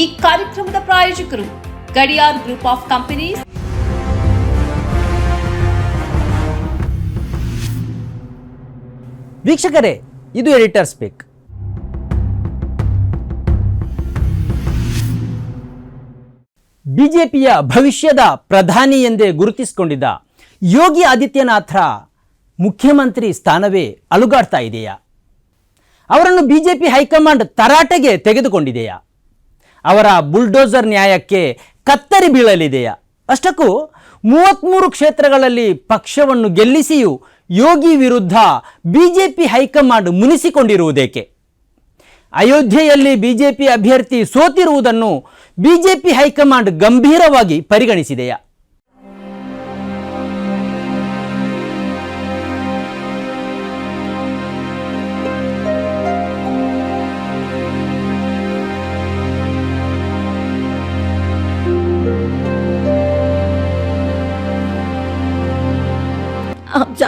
ಈ ಕಾರ್ಯಕ್ರಮದ ಪ್ರಾಯೋಜಕರು ಗಡಿಯಾರ್ ಗ್ರೂಪ್ ಆಫ್ ಕಂಪನೀಸ್. ವೀಕ್ಷಕರೇ, ಇದು ಎಡಿಟರ್ ಸ್ಪೀಕ್. ಬಿಜೆಪಿಯ ಭವಿಷ್ಯದ ಪ್ರಧಾನಿ ಎಂದೇ ಗುರುತಿಸಿಕೊಂಡಿದ್ದ ಯೋಗಿ ಆದಿತ್ಯನಾಥರ ಮುಖ್ಯಮಂತ್ರಿ ಸ್ಥಾನವೇ ಅಲುಗಾಡ್ತಾ ಇದೆಯಾ? ಅವರನ್ನು ಬಿಜೆಪಿ ಹೈಕಮಾಂಡ್ ತರಾಟೆಗೆ ತೆಗೆದುಕೊಂಡಿದೆಯಾ? ಅವರ ಬುಲ್ಡೋಸರ್ ನ್ಯಾಯಕ್ಕೆ ಕತ್ತರಿ ಬೀಳಲಿದೆಯಾ? ಅಷ್ಟಕ್ಕೂ ಮೂವತ್ತ್ಮೂರು ಕ್ಷೇತ್ರಗಳಲ್ಲಿ ಪಕ್ಷವನ್ನು ಗೆಲ್ಲಿಸಿಯೂ ಯೋಗಿ ವಿರುದ್ಧ ಬಿಜೆಪಿ ಹೈಕಮಾಂಡ್ ಮುನಿಸಿಕೊಂಡಿರುವುದೇಕೆ? ಅಯೋಧ್ಯೆಯಲ್ಲಿ ಬಿಜೆಪಿ ಅಭ್ಯರ್ಥಿ ಸೋತಿರುವುದನ್ನು ಬಿಜೆಪಿ ಹೈಕಮಾಂಡ್ ಗಂಭೀರವಾಗಿ ಪರಿಗಣಿಸಿದೆಯಾ?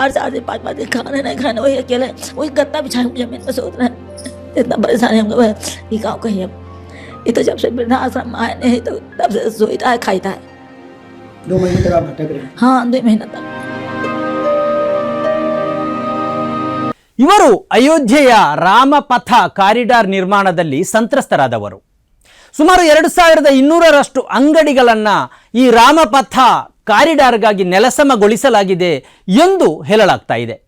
चार चार दिन पाँच पाँच दिन खाने नहीं खाने वही अकेले वही गत्ता बिछाए हुए जमीन में सोच रहे हैं इतना परेशानी हमको है ये गाँव कहीं अब ये तो जब से वृद्धाश्रम में आए नहीं तो तब से सोचता है खाईता है दो महीने तक आप भटक रहे हैं हाँ दो महीना तक ಇವರು ಅಯೋಧ್ಯೆಯ ರಾಮಪಥ ಕಾರಿಡಾರ್ ನಿರ್ಮಾಣದಲ್ಲಿ ಸಂತ್ರಸ್ತರಾದವರು ಸುಮಾರು ಎರಡು ಸಾವಿರದ ಇನ್ನೂರರಷ್ಟು ಅಂಗಡಿಗಳನ್ನು ಈ ರಾಮಪಥ ಕಾರಿಡಾರ್ಗಾಗಿ ನೆಲಸಮಗೊಳಿಸಲಾಗಿದೆ ಎಂದು ಹೇಳಲಾಗ್ತಾ ಇದೆ.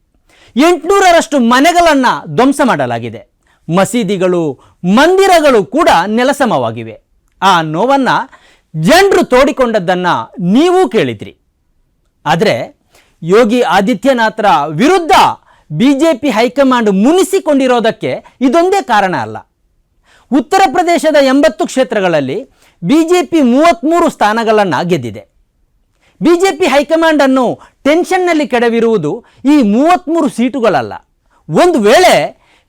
ಎಂಟುನೂರರಷ್ಟು ಮನೆಗಳನ್ನು ಧ್ವಂಸ ಮಾಡಲಾಗಿದೆ. ಮಸೀದಿಗಳು, ಮಂದಿರಗಳು ಕೂಡ ನೆಲಸಮವಾಗಿವೆ. ಆ ನೋವನ್ನು ಜನರು ತೋಡಿಕೊಂಡದ್ದನ್ನು ನೀವೂ ಕೇಳಿದ್ರಿ. ಆದರೆ ಯೋಗಿ ಆದಿತ್ಯನಾಥರ ವಿರುದ್ಧ B J P high command ಮುನಿಸಿಕೊಂಡಿರೋದಕ್ಕೆ ಇದೊಂದೇ ಕಾರಣ ಅಲ್ಲ. ಉತ್ತರ ಪ್ರದೇಶದ ಎಂಬತ್ತು ಕ್ಷೇತ್ರಗಳಲ್ಲಿ ಬಿ ಜೆ ಪಿ ಮೂವತ್ತ್ಮೂರು ಸ್ಥಾನಗಳನ್ನು ಗೆದ್ದಿದೆ. ಬಿಜೆಪಿ ಹೈಕಮಾಂಡನ್ನು ಟೆನ್ಷನ್ನಲ್ಲಿ ಕೆಡವಿರುವುದು ಈ ಮೂವತ್ತ್ಮೂರು ಸೀಟುಗಳಲ್ಲ. ಒಂದು ವೇಳೆ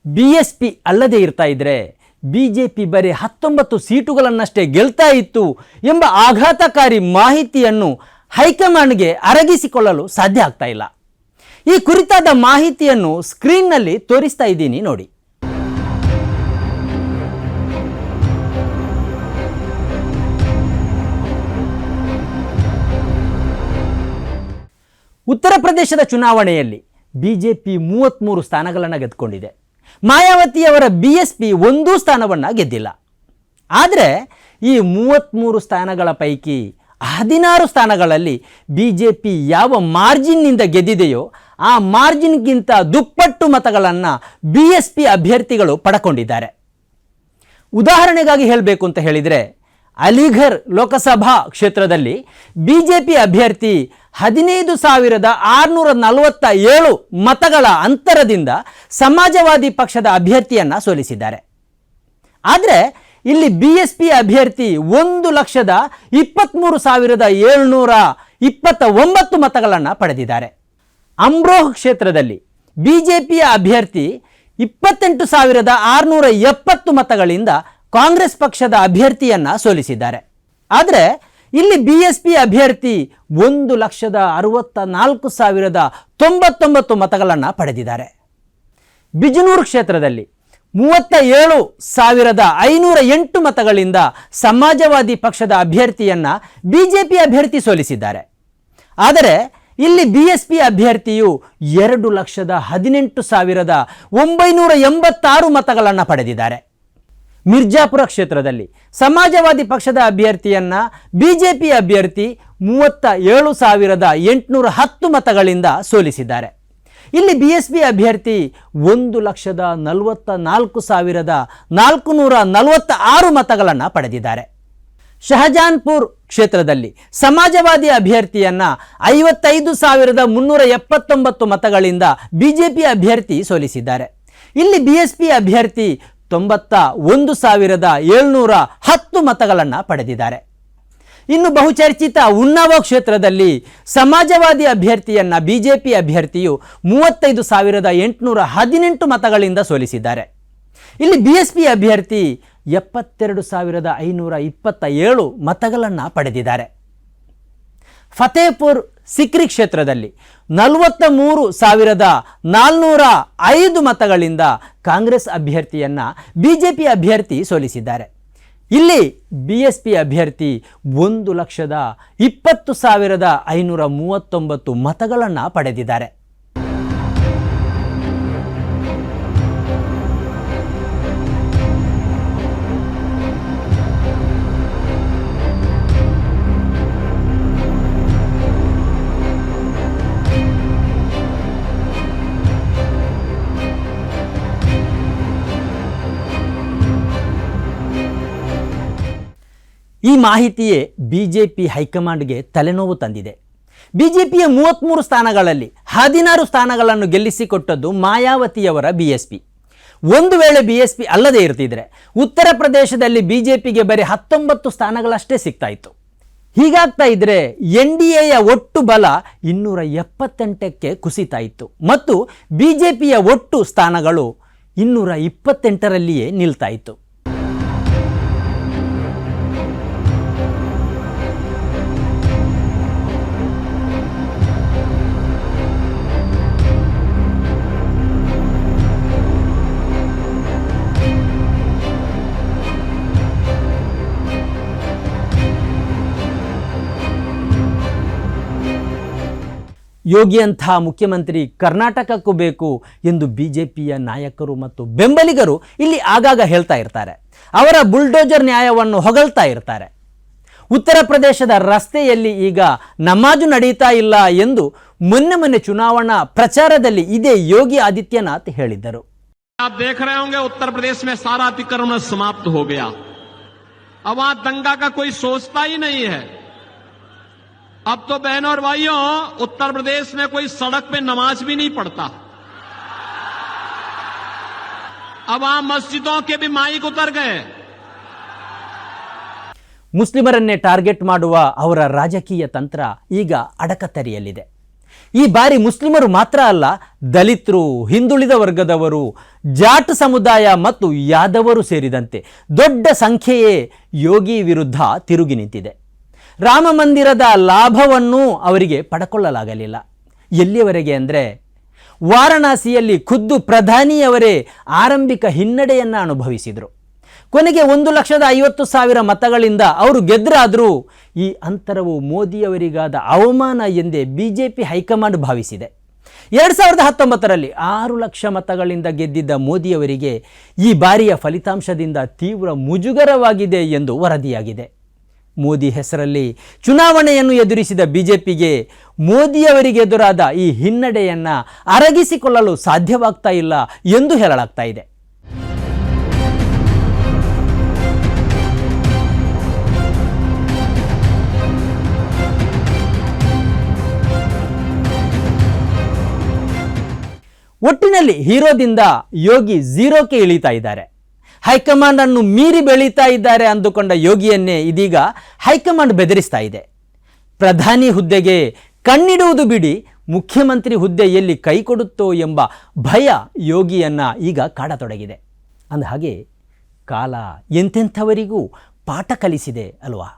ಬಿ ಎಸ್ ಪಿ ಅಲ್ಲದೆ ಇರ್ತಾ ಇದ್ರೆ ಬಿ ಜೆ ಪಿ ಬರೀ ಹತ್ತೊಂಬತ್ತು ಸೀಟುಗಳನ್ನಷ್ಟೇ ಗೆಲ್ತಾ ಇತ್ತು ಎಂಬ ಆಘಾತಕಾರಿ ಮಾಹಿತಿಯನ್ನು ಹೈಕಮಾಂಡ್ಗೆ ಅರಗಿಸಿಕೊಳ್ಳಲು ಸಾಧ್ಯ ಆಗ್ತಾ ಇಲ್ಲ. ಈ ಕುರಿತಾದ ಮಾಹಿತಿಯನ್ನು ಸ್ಕ್ರೀನ್ನಲ್ಲಿ ತೋರಿಸ್ತಾ ಇದ್ದೀನಿ ನೋಡಿ. ಉತ್ತರ ಪ್ರದೇಶದ ಚುನಾವಣೆಯಲ್ಲಿ ಬಿ ಜೆ ಪಿ ಮೂವತ್ತ್ಮೂರು ಸ್ಥಾನಗಳನ್ನು ಗೆದ್ದುಕೊಂಡಿದೆ ಮಾಯಾವತಿಯವರ ಬಿ ಎಸ್ ಪಿ ಒಂದೂ ಸ್ಥಾನವನ್ನು ಗೆದ್ದಿಲ್ಲ. ಆದರೆ ಈ ಮೂವತ್ತ್ಮೂರು ಸ್ಥಾನಗಳ ಪೈಕಿ ಹದಿನಾರು ಸ್ಥಾನಗಳಲ್ಲಿ ಬಿ ಜೆ ಪಿ ಯಾವ ಮಾರ್ಜಿನ್ನಿಂದ ಗೆದ್ದಿದೆಯೋ ಆ ಮಾರ್ಜಿನ್ಗಿಂತ ದುಪ್ಪಟ್ಟು ಮತಗಳನ್ನು ಬಿ ಎಸ್ ಪಿ ಅಭ್ಯರ್ಥಿಗಳು ಪಡ್ಕೊಂಡಿದ್ದಾರೆ. ಉದಾಹರಣೆಗಾಗಿ ಹೇಳಬೇಕು ಅಂತ ಹೇಳಿದರೆ ಅಲಿಘರ್ ಲೋಕಸಭಾ ಕ್ಷೇತ್ರದಲ್ಲಿ ಬಿಜೆಪಿ ಅಭ್ಯರ್ಥಿ ಹದಿನೈದು ಸಾವಿರದ ಆರುನೂರ ನಲವತ್ತ ಏಳು ಮತಗಳ ಅಂತರದಿಂದ ಸಮಾಜವಾದಿ ಪಕ್ಷದ ಅಭ್ಯರ್ಥಿಯನ್ನು ಸೋಲಿಸಿದ್ದಾರೆ. ಆದರೆ ಇಲ್ಲಿ ಬಿ ಎಸ್ ಪಿ ಅಭ್ಯರ್ಥಿ ಒಂದು ಲಕ್ಷದ ಇಪ್ಪತ್ತ್ಮೂರು ಸಾವಿರದ ಏಳುನೂರ ಇಪ್ಪತ್ತ ಒಂಬತ್ತು ಮತಗಳನ್ನು ಪಡೆದಿದ್ದಾರೆ. ಅಮ್ರೋಹ್ ಕ್ಷೇತ್ರದಲ್ಲಿ ಬಿ ಜೆ ಪಿಯ ಅಭ್ಯರ್ಥಿ ಇಪ್ಪತ್ತೆಂಟು ಸಾವಿರದ ಆರುನೂರ ಎಪ್ಪತ್ತು ಮತಗಳಿಂದ ಕಾಂಗ್ರೆಸ್ ಪಕ್ಷದ ಅಭ್ಯರ್ಥಿಯನ್ನ ಸೋಲಿಸಿದ್ದಾರೆ. ಆದರೆ ಇಲ್ಲಿ ಬಿ ಎಸ್ ಪಿ ಅಭ್ಯರ್ಥಿ ಒಂದು ಲಕ್ಷದ ಅರವತ್ತ ನಾಲ್ಕು ಸಾವಿರದ ತೊಂಬತ್ತೊಂಬತ್ತು ಮತಗಳನ್ನು ಪಡೆದಿದ್ದಾರೆ. ಬಿಜನೂರು ಕ್ಷೇತ್ರದಲ್ಲಿ ಮೂವತ್ತ ಏಳು ಸಾವಿರದ ಐನೂರ ಎಂಟು ಮತಗಳಿಂದ ಸಮಾಜವಾದಿ ಪಕ್ಷದ ಅಭ್ಯರ್ಥಿಯನ್ನು ಬಿ ಜೆ ಪಿ ಅಭ್ಯರ್ಥಿ ಸೋಲಿಸಿದ್ದಾರೆ. ಆದರೆ ಇಲ್ಲಿ ಬಿ ಎಸ್ ಪಿ ಅಭ್ಯರ್ಥಿಯು ಎರಡು ಲಕ್ಷದ ಹದಿನೆಂಟು ಸಾವಿರದ ಒಂಬೈನೂರ ಎಂಬತ್ತಾರು ಮತಗಳನ್ನು ಪಡೆದಿದ್ದಾರೆ. ಮಿರ್ಜಾಪುರ ಕ್ಷೇತ್ರದಲ್ಲಿ ಸಮಾಜವಾದಿ ಪಕ್ಷದ ಅಭ್ಯರ್ಥಿಯನ್ನ ಬಿಜೆಪಿ ಅಭ್ಯರ್ಥಿ ಮೂವತ್ತ ಏಳು ಸಾವಿರದ ಎಂಟುನೂರ ಹತ್ತು ಮತಗಳಿಂದ ಸೋಲಿಸಿದ್ದಾರೆ. ಇಲ್ಲಿ ಬಿ ಎಸ್ ಪಿ ಅಭ್ಯರ್ಥಿ ಒಂದು ಲಕ್ಷದ ನಲವತ್ತ ನಾಲ್ಕು ಸಾವಿರದ ನಾಲ್ಕು ನೂರ ನಲವತ್ತ ಆರು ಮತಗಳನ್ನು ಪಡೆದಿದ್ದಾರೆ. ಶಹಜಾನ್ಪುರ್ ಕ್ಷೇತ್ರದಲ್ಲಿ ಸಮಾಜವಾದಿ ಅಭ್ಯರ್ಥಿಯನ್ನ ಐವತ್ತೈದು ಸಾವಿರದ ಮುನ್ನೂರ ಎಪ್ಪತ್ತೊಂಬತ್ತು ಮತಗಳಿಂದ ಬಿಜೆಪಿ ಅಭ್ಯರ್ಥಿ ಸೋಲಿಸಿದ್ದಾರೆ. ಇಲ್ಲಿ ಬಿ ಎಸ್ ಪಿ ಅಭ್ಯರ್ಥಿ ತೊಂಬತ್ತ ಒಂದು ಸಾವಿರದ ಏಳ್ನೂರ ಹತ್ತು ಮತಗಳನ್ನು ಪಡೆದಿದ್ದಾರೆ. ಇನ್ನು ಬಹುಚರ್ಚಿತ ಉನ್ನಾವ ಕ್ಷೇತ್ರದಲ್ಲಿ ಸಮಾಜವಾದಿ ಅಭ್ಯರ್ಥಿಯನ್ನ ಬಿಜೆಪಿ ಅಭ್ಯರ್ಥಿಯು ಮೂವತ್ತೈದು ಸಾವಿರದ ಎಂಟುನೂರ ಹದಿನೆಂಟು ಮತಗಳಿಂದ ಸೋಲಿಸಿದ್ದಾರೆ. ಇಲ್ಲಿ ಬಿ ಎಸ್ ಪಿ ಅಭ್ಯರ್ಥಿ ಎಪ್ಪತ್ತೆರಡು ಸಾವಿರದ ಐನೂರ ಇಪ್ಪತ್ತ ಏಳು ಮತಗಳನ್ನು ಪಡೆದಿದ್ದಾರೆ. ಫತೇಪುರ್ ಸಿಕ್ರಿ ಕ್ಷೇತ್ರದಲ್ಲಿ ನಲವತ್ತ ಮೂರು ಸಾವಿರದ ನಾಲ್ನೂರ ಐದು ಮತಗಳಿಂದ ಕಾಂಗ್ರೆಸ್ ಅಭ್ಯರ್ಥಿಯನ್ನು ಬಿ ಜೆ ಪಿ ಅಭ್ಯರ್ಥಿ ಸೋಲಿಸಿದ್ದಾರೆ. ಇಲ್ಲಿ ಬಿ ಎಸ್ ಪಿ ಅಭ್ಯರ್ಥಿ ಒಂದು ಲಕ್ಷದ ಇಪ್ಪತ್ತು ಸಾವಿರದ ಐನೂರ ಮೂವತ್ತೊಂಬತ್ತು ಮತಗಳನ್ನು ಪಡೆದಿದ್ದಾರೆ. ಈ ಮಾಹಿತಿಯೇ ಬಿ ಜೆ ಪಿ ಹೈಕಮಾಂಡ್ಗೆ ತಲೆನೋವು ತಂದಿದೆ. ಬಿ ಜೆ ಪಿಯ ಮೂವತ್ತ್ಮೂರು ಸ್ಥಾನಗಳಲ್ಲಿ ಹದಿನಾರು ಸ್ಥಾನಗಳನ್ನು ಗೆಲ್ಲಿಸಿಕೊಟ್ಟದ್ದು ಮಾಯಾವತಿಯವರ ಬಿ ಎಸ್ ಪಿ ಒಂದು ವೇಳೆ ಬಿ ಎಸ್ ಪಿ ಅಲ್ಲದೇ ಇರ್ತಿದ್ರೆ ಉತ್ತರ ಪ್ರದೇಶದಲ್ಲಿ ಬಿ ಜೆ ಪಿಗೆ ಬರೀ ಹತ್ತೊಂಬತ್ತು ಸ್ಥಾನಗಳಷ್ಟೇ ಸಿಗ್ತಾ ಇತ್ತು. ಹೀಗಾಗ್ತಾ ಇದ್ರೆ ಎನ್ ಡಿ ಎಯ ಒಟ್ಟು ಬಲ ಇನ್ನೂರ ಎಪ್ಪತ್ತೆಂಟಕ್ಕೆ ಕುಸಿತಾ ಇತ್ತು. ಮತ್ತು ಬಿ ಜೆ ಪಿಯ ಒಟ್ಟು ಸ್ಥಾನಗಳು ಇನ್ನೂರ ಇಪ್ಪತ್ತೆಂಟರಲ್ಲಿಯೇ ನಿಲ್ತಾ ಇತ್ತು. ಯೋಗಿ ಅಂಥ ಮುಖ್ಯಮಂತ್ರಿ ಕರ್ನಾಟಕಕ್ಕೂ ಬೇಕು ಎಂದು ಬಿ ಜೆ ಪಿಯ ನಾಯಕರು ಮತ್ತು ಬೆಂಬಲಿಗರು ಇಲ್ಲಿ ಆಗಾಗ ಹೇಳ್ತಾ ಇರ್ತಾರೆ ಅವರ ಬುಲ್ಡೋಜರ್ ನ್ಯಾಯವನ್ನು ಹೊಗಳ್ತಾ ಇರ್ತಾರೆ ಉತ್ತರ ಪ್ರದೇಶದ ರಸ್ತೆಯಲ್ಲಿ ಈಗ ನಮಾಜು ನಡೀತಾ ಇಲ್ಲ ಎಂದು ಮೊನ್ನೆ ಮೊನ್ನೆ ಚುನಾವಣಾ ಪ್ರಚಾರದಲ್ಲಿ ಇದೇ ಯೋಗಿ ಆದಿತ್ಯನಾಥ್ ಹೇಳಿದ್ದರು आप देख रहे होंगे उत्तर प्रदेश में सारा अतिक्रमण समाप्त हो गया अब वहां दंगा का कोई सोचता ही नहीं है अब तो बहनों और भाइयों उत्तर प्रदेश में कोई सड़क पे नमाज भी नहीं पढ़ता अब वहां मस्जिदों के भी माइक उतर गए ಮುಸ್ಲಿಮರನ್ನೇ ಟಾರ್ಗೆಟ್ ಮಾಡುವ ಅವರ ರಾಜಕೀಯ ತಂತ್ರ ಈಗ ಅಡಕತ್ತರಿಯಲ್ಲಿದೆ ಈ ಬಾರಿ ಮುಸ್ಲಿಮರು ಮಾತ್ರ ಅಲ್ಲ ದಲಿತರು ಹಿಂದುಳಿದ ವರ್ಗದವರು ಜಾಟ್ ಸಮುದಾಯ ಮತ್ತು ಯಾದವರು ಸೇರಿದಂತೆ ದೊಡ್ಡ ಸಂಖ್ಯೆಯೇ ಯೋಗಿ ವಿರುದ್ಧ ತಿರುಗಿ ನಿಂತಿದೆ ರಾಮ ಮಂದಿರದ ಲಾಭವನ್ನು ಅವರಿಗೆ ಪಡ್ಕೊಳ್ಳಲಾಗಲಿಲ್ಲ. ಎಲ್ಲಿಯವರೆಗೆ ಅಂದರೆ ವಾರಣಾಸಿಯಲ್ಲಿ ಖುದ್ದು ಪ್ರಧಾನಿಯವರೇ ಆರಂಭಿಕ ಹಿನ್ನಡೆಯನ್ನು ಅನುಭವಿಸಿದರು. ಕೊನೆಗೆ ಒಂದು ಲಕ್ಷದ ಐವತ್ತು ಸಾವಿರ ಮತಗಳಿಂದ ಅವರು ಗೆದ್ದರಾದರೂ ಈ ಅಂತರವು ಮೋದಿಯವರಿಗಾದ ಅವಮಾನ ಎಂದೇ B J P high command ಭಾವಿಸಿದೆ. ಎರಡು ಸಾವಿರದ ಹತ್ತೊಂಬತ್ತರಲ್ಲಿ ಆರು ಲಕ್ಷ ಮತಗಳಿಂದ ಗೆದ್ದಿದ್ದ ಮೋದಿಯವರಿಗೆ ಈ ಬಾರಿಯ ಫಲಿತಾಂಶದಿಂದ ತೀವ್ರ ಮುಜುಗರವಾಗಿದೆ ಎಂದು ವರದಿಯಾಗಿದೆ. ಮೋದಿ ಹೆಸರಲ್ಲಿ ಚುನಾವಣೆಯನ್ನು ಎದುರಿಸಿದ ಬಿಜೆಪಿಗೆ ಮೋದಿಯವರಿಗೆ ಎದುರಾದ ಈ ಹಿನ್ನಡೆಯನ್ನು ಅರಗಿಸಿಕೊಳ್ಳಲು ಸಾಧ್ಯವಾಗ್ತಾ ಇಲ್ಲ ಎಂದು ಹೇಳಲಾಗ್ತಾ ಇದೆ. ಒಟ್ಟಿನಲ್ಲಿ ಹೀರೋದಿಂದ ಯೋಗಿ ಝೀರೋಕ್ಕೆ ಇಳಿತಾ ಇದ್ದಾರೆ. ಹೈಕಮಾಂಡ್ ಅನ್ನು ಮೀರಿ ಬೆಳೀತಾ ಇದ್ದಾರೆ ಅಂದುಕೊಂಡ ಯೋಗಿಯನ್ನೇ ಇದೀಗ ಹೈಕಮಾಂಡ್ ಬೆದರಿಸ್ತಾ ಇದೆ. ಪ್ರಧಾನಿ ಹುದ್ದೆಗೆ ಕಣ್ಣಿಡುವುದು ಬಿಡಿ, ಮುಖ್ಯಮಂತ್ರಿ ಹುದ್ದೆ ಎಲ್ಲಿ ಕೈ ಕೊಡುತ್ತೋ ಎಂಬ ಭಯ ಯೋಗಿಯನ್ನು ಈಗ ಕಾಡತೊಡಗಿದೆ. ಅಂದಹಾಗೆ, ಕಾಲ ಎಂತೆಂಥವರಿಗೂ ಪಾಠ ಕಲಿಸಿದೆ ಅಲ್ವಾ?